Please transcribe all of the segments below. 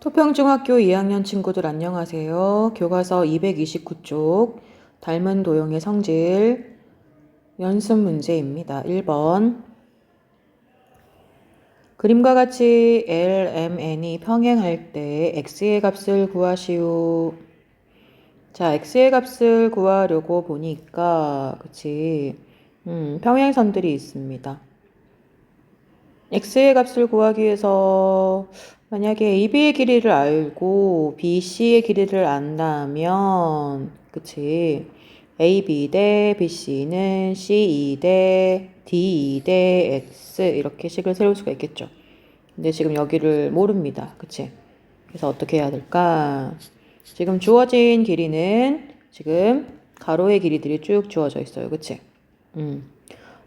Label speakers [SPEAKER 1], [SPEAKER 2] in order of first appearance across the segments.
[SPEAKER 1] 토평중학교 2학년 친구들 안녕하세요. 교과서 229쪽 닮은 도형의 성질 연습 문제입니다. 1번 그림과 같이 L, M, N이 평행할 때 x의 값을 구하시오. 자, x의 값을 구하려고 보니까 그치 음, 평행선들이 있습니다. x의 값을 구하기 위해서 만약에 AB의 길이를 알고 BC의 길이를 안다면 그치 AB 대 BC는 C2 대 D2 대 X 이렇게 식을 세울 수가 있겠죠. 근데 지금 여기를 모릅니다. 그치? 그래서 어떻게 해야 될까? 지금 주어진 길이는 지금 가로의 길이들이 쭉 주어져 있어요. 그치? 음.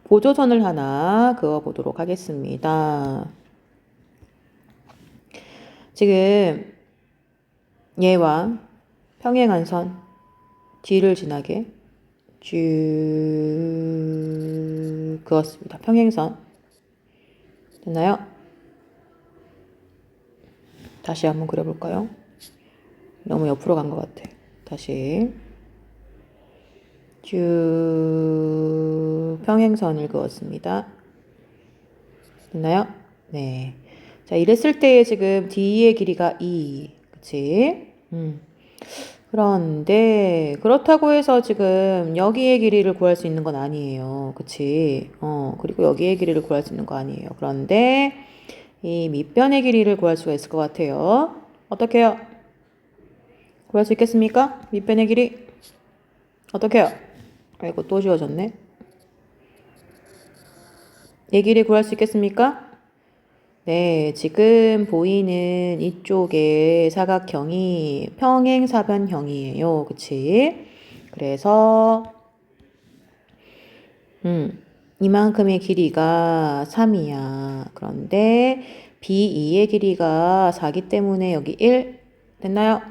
[SPEAKER 1] 보조선을 하나 그어 보도록 하겠습니다. 지금 얘와 평행한 선 뒤를 지나게 쭉 그었습니다. 평행선 됐나요? 다시 한번 그려볼까요? 너무 옆으로 간 것 같아. 다시 쭉 평행선을 그었습니다. 됐나요? 네. 자, 이랬을 때에 지금 D의 길이가 2. 그치? 음. 그런데, 그렇다고 해서 지금 여기의 길이를 구할 수 있는 건 아니에요. 그치? 어, 그리고 여기의 길이를 구할 수 있는 거 아니에요. 그런데, 이 밑변의 길이를 구할 수가 있을 것 같아요. 어떻게 해요? 구할 수 있겠습니까? 밑변의 길이? 어떻게 해요? 아이고, 또 지워졌네. 얘 길이 구할 수 있겠습니까? 네, 지금 보이는 이쪽의 사각형이 평행사변형이에요. 그치? 그래서, 음, 이만큼의 길이가 3이야. 그런데 B2의 길이가 4기 때문에 여기 1 됐나요?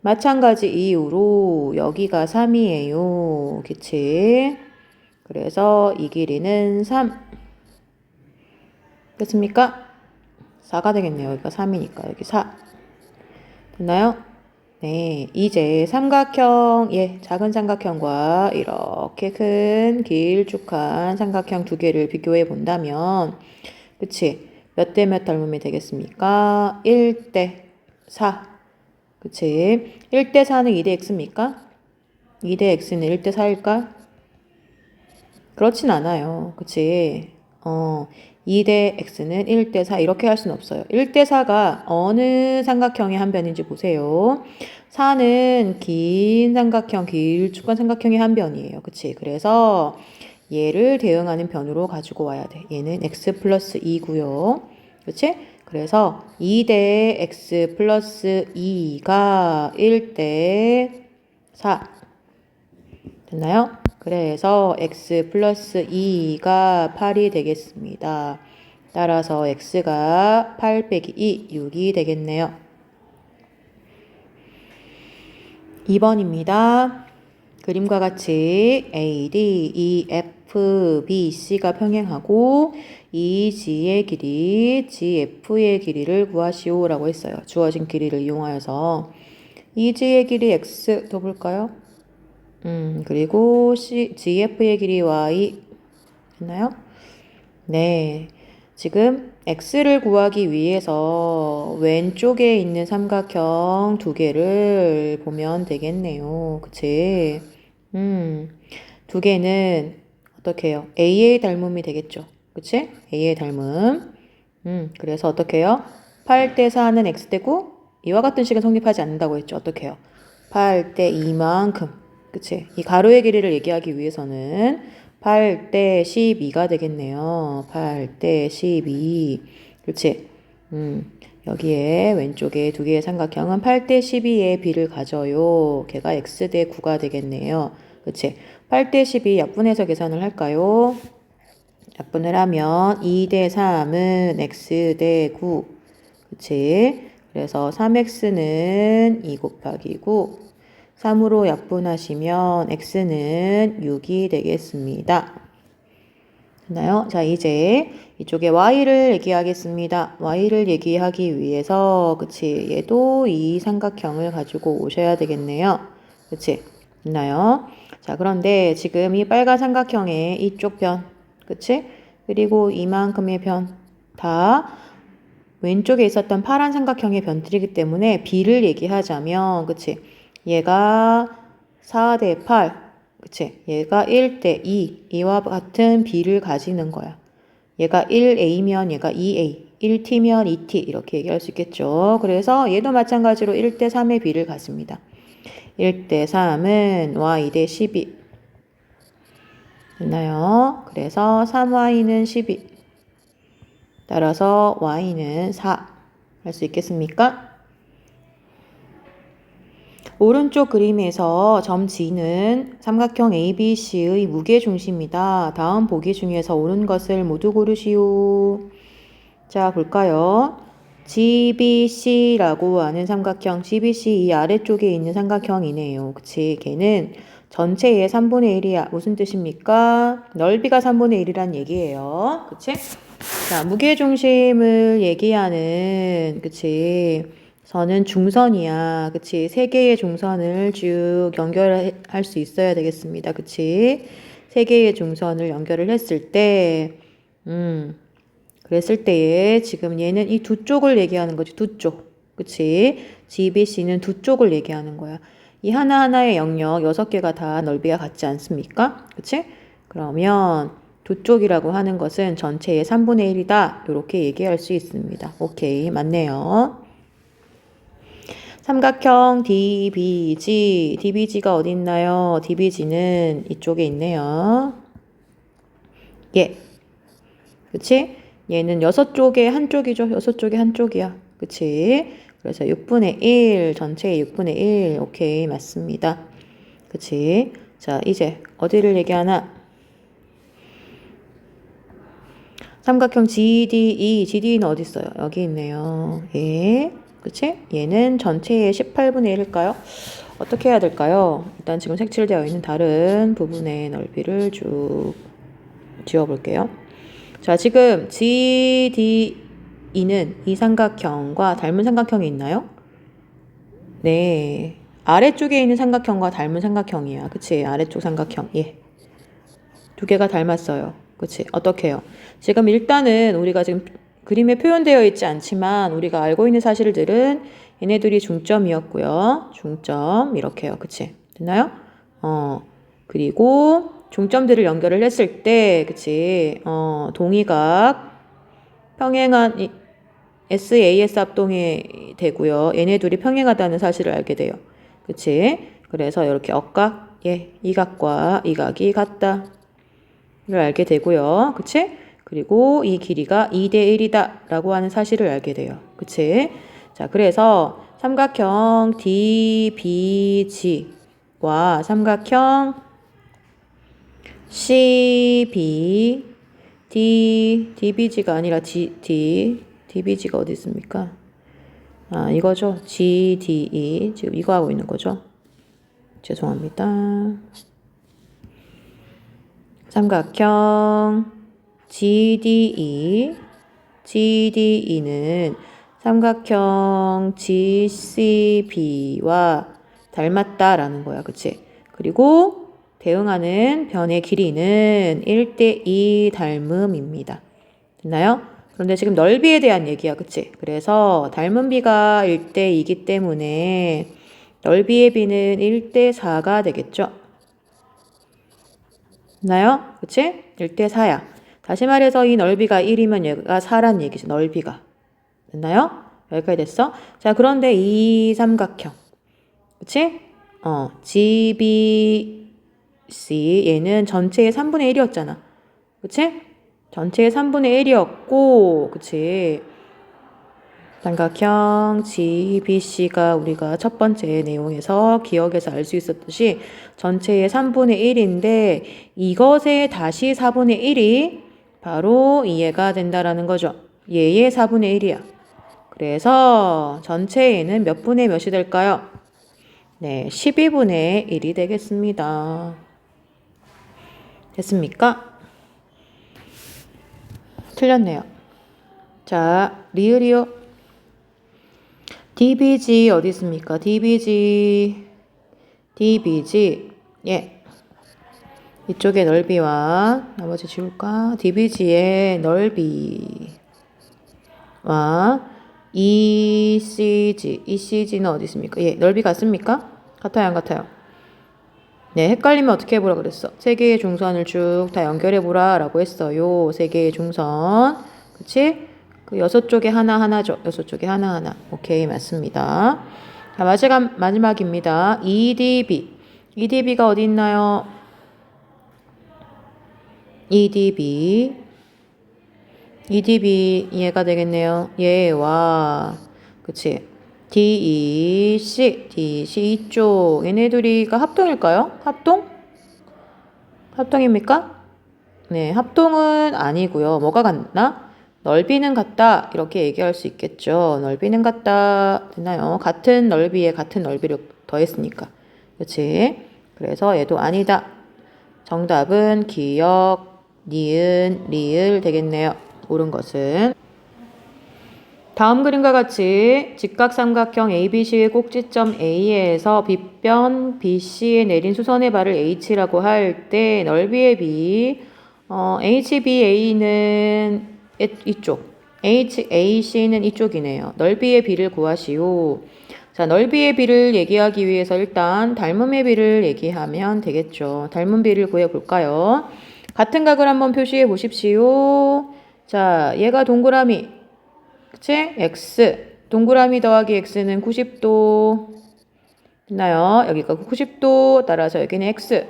[SPEAKER 1] 마찬가지 이유로 여기가 3이에요. 그치? 그래서 이 길이는 3. 됐습니까? 4가 되겠네요. 여기가 3이니까. 여기 4. 됐나요? 네. 이제 삼각형, 예, 작은 삼각형과 이렇게 큰 길쭉한 삼각형 두 개를 비교해 본다면, 그치? 몇 대 몇 닮음이 되겠습니까? 1대 4. 그치? 1대 4는 2대 x입니까? 2대 x는 1대 4일까? 그렇진 않아요. 그치? 어, 2대 x는 1대 4 이렇게 할 수는 없어요. 1대 4가 어느 삼각형의 한 변인지 보세요. 4는 긴 삼각형, 길쭉한 삼각형의 한 변이에요. 그치? 그래서 얘를 대응하는 변으로 가지고 와야 돼. 얘는 x 플러스 2고요. 그치? 그래서 2대 x 플러스 2가 1대 4. 됐나요? 그래서 x 플러스 2가 8이 되겠습니다. 따라서 x가 8 빼기 2, 6이 되겠네요. 2번입니다. 그림과 같이 A, D, E, F, B, C가 평행하고 E, G의 길이, G, F의 길이를 구하시오 라고 했어요. 주어진 길이를 이용하여서 E, G의 길이 X 더 볼까요? 음, 그리고 C, GF의 길이 Y 됐나요? 네. 지금 x를 구하기 위해서 왼쪽에 있는 삼각형 두 개를 보면 되겠네요. 그치? 음, 두 개는 어떻게 해요? a의 닮음이 되겠죠. 그치? a의 닮음. 음, 그래서 어떻게 해요? 8대 4는 x대고 이와 같은 식은 성립하지 않는다고 했죠. 어떻게 해요? 8대 2만큼. 그치? 이 가로의 길이를 얘기하기 위해서는 8대 12가 되겠네요. 8대 12. 그치? 음, 여기에 왼쪽에 두 개의 삼각형은 8대 12의 비를 가져요. 걔가 x대 9가 되겠네요. 그치? 8대 12 약분해서 계산을 할까요? 약분을 하면 2대 3은 x대 9. 그치? 그래서 3x는 2 곱하기 9. 3으로 약분하시면 x는 6이 되겠습니다. 됐나요? 자, 이제 이쪽에 y를 얘기하겠습니다. y를 얘기하기 위해서, 그치? 얘도 이 삼각형을 가지고 오셔야 되겠네요. 그치? 됐나요? 자, 그런데 지금 이 빨간 삼각형의 이쪽 변, 그치? 그리고 이만큼의 변, 다 왼쪽에 있었던 파란 삼각형의 변들이기 때문에 b를 얘기하자면, 그치? 얘가 4대 8, 그치? 얘가 1대 2, 이와 같은 b를 가지는 거야. 얘가 1a면 얘가 2a, 1t면 2t 이렇게 얘기할 수 있겠죠. 그래서 얘도 마찬가지로 1대 3의 b를 가집니다. 1대 3은 y 대 12. 됐나요? 그래서 3y는 12. 따라서 y는 4. 할 수 있겠습니까? 오른쪽 그림에서 점 G는 삼각형 ABC의 무게중심이다. 다음 보기 중에서 옳은 것을 모두 고르시오. 자, 볼까요? GBC라고 하는 삼각형, GBC 이 아래쪽에 있는 삼각형이네요. 그치? 걔는 전체의 3분의 1이야. 무슨 뜻입니까? 넓이가 3분의 1이란 얘기예요. 그치? 자, 무게중심을 얘기하는, 그치? 선은 중선이야. 그치? 세 개의 중선을 쭉 연결할 수 있어야 되겠습니다. 그치? 세 개의 중선을 연결을 했을 때, 음, 그랬을 때에 지금 얘는 이 두 쪽을 얘기하는 거지. 두 쪽. 그치? GBC는 두 쪽을 얘기하는 거야. 이 하나하나의 영역 여섯 개가 다 넓이가 같지 않습니까? 그치? 그러면 두 쪽이라고 하는 것은 전체의 3분의 1이다. 이렇게 얘기할 수 있습니다. 오케이. 맞네요. 삼각형 DBG. DBG가 어디 있나요? DBG는 이쪽에 있네요. 예. 그치? 얘는 여섯 쪽에 한 쪽이죠. 여섯 쪽에 한 쪽이야. 그치? 그래서 6분의 1, 전체의 6분의 1. 오케이, 맞습니다. 그치? 자, 이제 어디를 얘기하나? 삼각형 GDE. GDE는 어디 있어요? 여기 있네요. 예. 그치? 얘는 전체의 18분의 1일까요? 어떻게 해야 될까요? 일단 지금 색칠되어 있는 다른 부분의 넓이를 쭉 지워볼게요. 자, 지금 GDE는 이 삼각형과 닮은 삼각형이 있나요? 네. 아래쪽에 있는 삼각형과 닮은 삼각형이야. 그치? 아래쪽 삼각형. 예. 두 개가 닮았어요. 그치? 어떻게 해요? 지금 일단은 우리가 지금 그림에 표현되어 있지 않지만 우리가 알고 있는 사실들은 얘네들이 중점이었고요. 중점 이렇게요. 그치? 됐나요? 어. 그리고 중점들을 연결을 했을 때 그치? 어, 동의각 평행한 이, SAS 합동이 되고요. 얘네 둘이 평행하다는 사실을 알게 돼요. 그치? 그래서 이렇게 억각, 예, 이 각과 이 각이 같다. 를 알게 되고요. 그치? 그리고 이 길이가 2대 1이다 라고 하는 사실을 알게 돼요. 그치? 자, 그래서 삼각형 DBG와 삼각형 CB D DBG가 아니라 G D DBG가 어디 있습니까? 아, 이거죠. GDE. 지금 이거 하고 있는 거죠. 죄송합니다. 삼각형 GDE, GDE는 삼각형 GCB와 닮았다라는 거야. 그치? 그리고 대응하는 변의 길이는 1대2 닮음입니다. 됐나요? 그런데 지금 넓이에 대한 얘기야. 그치? 그래서 닮은 비가 1대2이기 때문에 넓이의 비는 1대4가 되겠죠? 됐나요? 그치? 1대4야. 다시 말해서 이 넓이가 1이면 얘가 4란 얘기죠. 넓이가. 됐나요? 여기까지 됐어? 자, 그런데 이 삼각형. 그치? 어, GBC. 얘는 전체의 3분의 1이었잖아. 그치? 전체의 3분의 1이었고, 그치? 삼각형 GBC가 우리가 첫 번째 내용에서 기억에서 알 수 있었듯이 전체의 3분의 1인데 이것의 다시 4분의 1이 바로 이해가 된다라는 거죠. 얘의 4분의 1이야. 그래서 전체에는 몇 분의 몇이 될까요? 네, 12분의 1이 되겠습니다. 됐습니까? 틀렸네요. 자, 리을이요. DBG 어디 있습니까? DBG, DBG, 예. 이쪽의 넓이와 나머지 지울까? DBG의 넓이와 ECG, ECG는 어디 있습니까? 예, 넓이 같습니까? 같아요, 안 같아요? 네, 헷갈리면 어떻게 해보라 그랬어? 세 개의 중선을 쭉 다 연결해보라 라고 했어요. 세 개의 중선. 그치? 그 여섯 쪽에 하나하나죠. 여섯 쪽에 하나하나. 오케이, 맞습니다. 자, 마지막, 마지막입니다. EDB. EDB가 어디 있나요? EDB. EDB 얘가 되겠네요. 얘와 그치? DEC, DEC 이쪽 얘네들이가 합동일까요? 합동? 합동입니까? 네, 합동은 아니고요. 뭐가 같나? 넓이는 같다 이렇게 얘기할 수 있겠죠. 넓이는 같다 됐나요? 같은 넓이에 같은 넓이를 더했으니까, 그렇지? 그래서 얘도 아니다. 정답은 기역, 니은, 리을 되겠네요. 옳은 것은 다음 그림과 같이 직각삼각형 ABC의 꼭지점 A에서 빗변 BC에 내린 수선의 발을 H라고 할 때 넓이의 B, 어, HBA는 이쪽, HAC는 이쪽이네요. 넓이의 B를 구하시오. 자, 넓이의 B를 얘기하기 위해서 일단 닮음의 B를 얘기하면 되겠죠. 닮은 B를 구해 볼까요? 같은 각을 한번 표시해 보십시오. 자, 얘가 동그라미. 그치? X. 동그라미 더하기 X는 90도. 됐나요? 여기가 90도 따라서 여기는 X.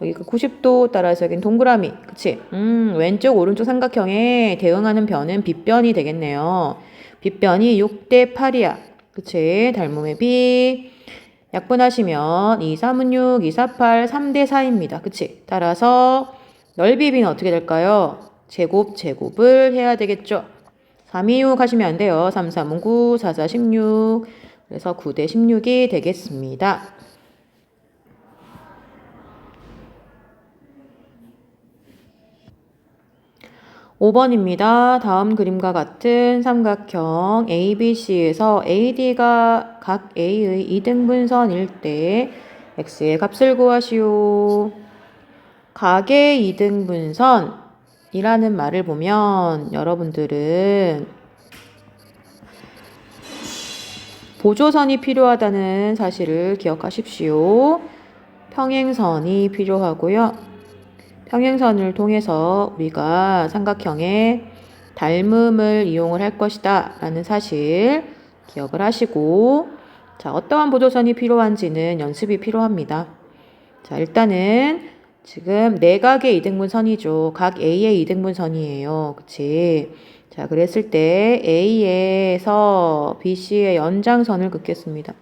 [SPEAKER 1] 여기가 90도 따라서 여기는 동그라미. 그치? 음, 왼쪽, 오른쪽 삼각형에 대응하는 변은 빗변이 되겠네요. 빗변이 6대 8이야. 그치? 닮음의 B. 약분하시면 2, 3은 6, 2, 4, 8, 3대 4입니다. 그치? 따라서 넓이 B는 어떻게 될까요? 제곱, 제곱을 해야 되겠죠. 3, 2, 6 하시면 안 돼요. 3, 3은 9, 4, 4, 16. 그래서 9대 16이 되겠습니다. (5번입니다) 다음 그림과 같은 삼각형 ABC에서 AD가 각 A의 이등분선일 때 X의 값을 구하시오. 각의 이등분선이라는 말을 보면 여러분들은 보조선이 필요하다는 사실을 기억하십시오. 평행선이 필요하고요. 평행선을 통해서 우리가 삼각형의 닮음을 이용을 할 것이다 라는 사실 기억을 하시고 자 어떠한 보조선이 필요한지는 연습이 필요합니다. 자 일단은 지금 내각의 이등분선이죠. 각 A의 이등분선이에요. 그치? 자, 그랬을 때 A에서 BC의 연장선을 긋겠습니다.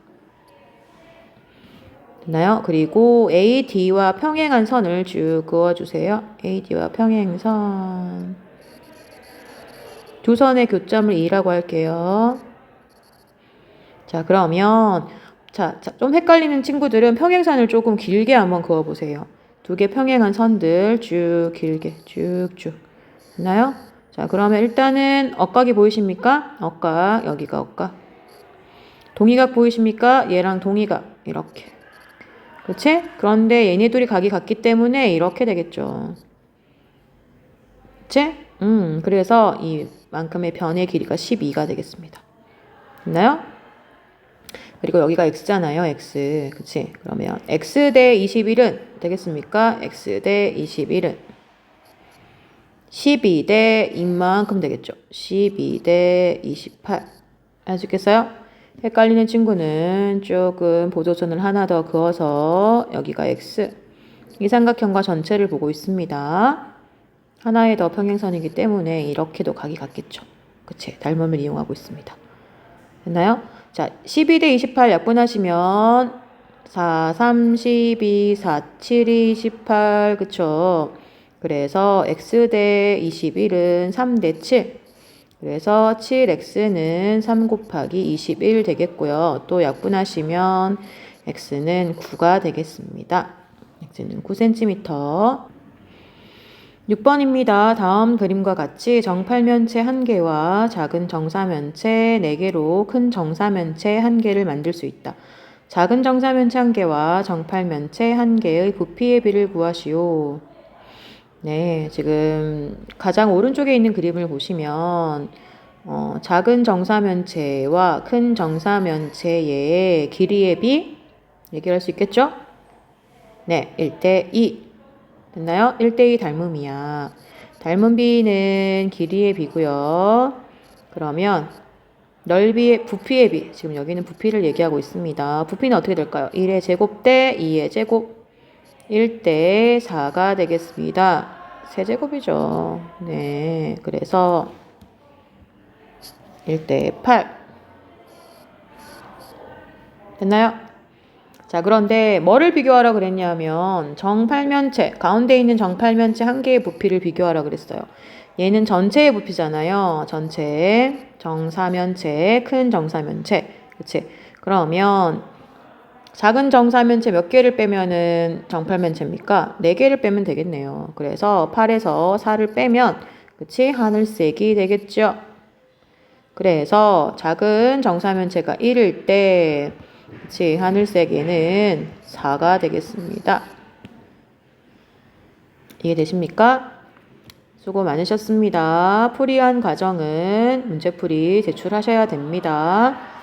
[SPEAKER 1] 됐나요? 그리고 AD와 평행한 선을 쭉 그어주세요. AD와 평행선. 두 선의 교점을 E라고 할게요. 자, 그러면 자, 자, 좀 헷갈리는 친구들은 평행선을 조금 길게 한번 그어보세요. 두 개 평행한 선들 쭉 길게 쭉쭉 됐나요? 자, 그러면 일단은 억각이 보이십니까? 억각, 여기가 억각. 동의각 보이십니까? 얘랑 동의각, 이렇게. 그렇지? 그런데 얘네 둘이 각이 같기 때문에 이렇게 되겠죠. 그치? 음, 그래서 이만큼의 변의 길이가 12가 되겠습니다. 됐나요? 그리고 여기가 x잖아요, x. 그치? 그러면 x 대 21은 되겠습니까? x 대 21은 12대 이만큼 되겠죠. 12 대 28. 아시겠어요? 헷갈리는 친구는 조금 보조선을 하나 더 그어서 여기가 x. 이 삼각형과 전체를 보고 있습니다. 하나의 더 평행선이기 때문에 이렇게도 각이 같겠죠. 그치? 닮음을 이용하고 있습니다. 됐나요? 자, 12 대 28 약분하시면 4, 3, 12, 4, 7, 28 그쵸? 그래서 x 대 21은 3 대 7. 그래서 7x는 3 곱하기 21 되겠고요. 또 약분하시면 x는 9가 되겠습니다. x는 9cm. 6번입니다. 다음 그림과 같이 정팔면체 한개와 작은 정사면체 4개로 큰 정사면체 한개를 만들 수 있다. 작은 정사면체 한개와 정팔면체 한개의 부피의 비를 구하시오. 네, 지금 가장 오른쪽에 있는 그림을 보시면 어, 작은 정사면체와 큰 정사면체의 길이의 비 얘기할 수 있겠죠? 네, 1대 2. 됐나요? 1대2 닮음이야. 닮은 비는 길이의 비고요. 그러면 넓이의 부피의 비. 지금 여기는 부피를 얘기하고 있습니다. 부피는 어떻게 될까요? 1의 제곱 대 2의 제곱. 1대 4가 되겠습니다. 세제곱이죠. 네. 그래서 1대 8. 됐나요? 자, 그런데 뭐를 비교하라 그랬냐면 정팔면체, 가운데 있는 정팔면체 한 개의 부피를 비교하라 그랬어요. 얘는 전체의 부피잖아요. 전체, 정사면체, 큰 정사면체. 그치? 그러면 작은 정사면체 몇 개를 빼면은 정팔면체입니까? 네 개를 빼면 되겠네요. 그래서 8에서 4를 빼면 그치? 하늘색이 되겠죠. 그래서 작은 정사면체가 1일 때 그치? 하늘색에는 4가 되겠습니다. 이해되십니까? 수고 많으셨습니다. 풀이한 과정은 문제풀이 제출하셔야 됩니다.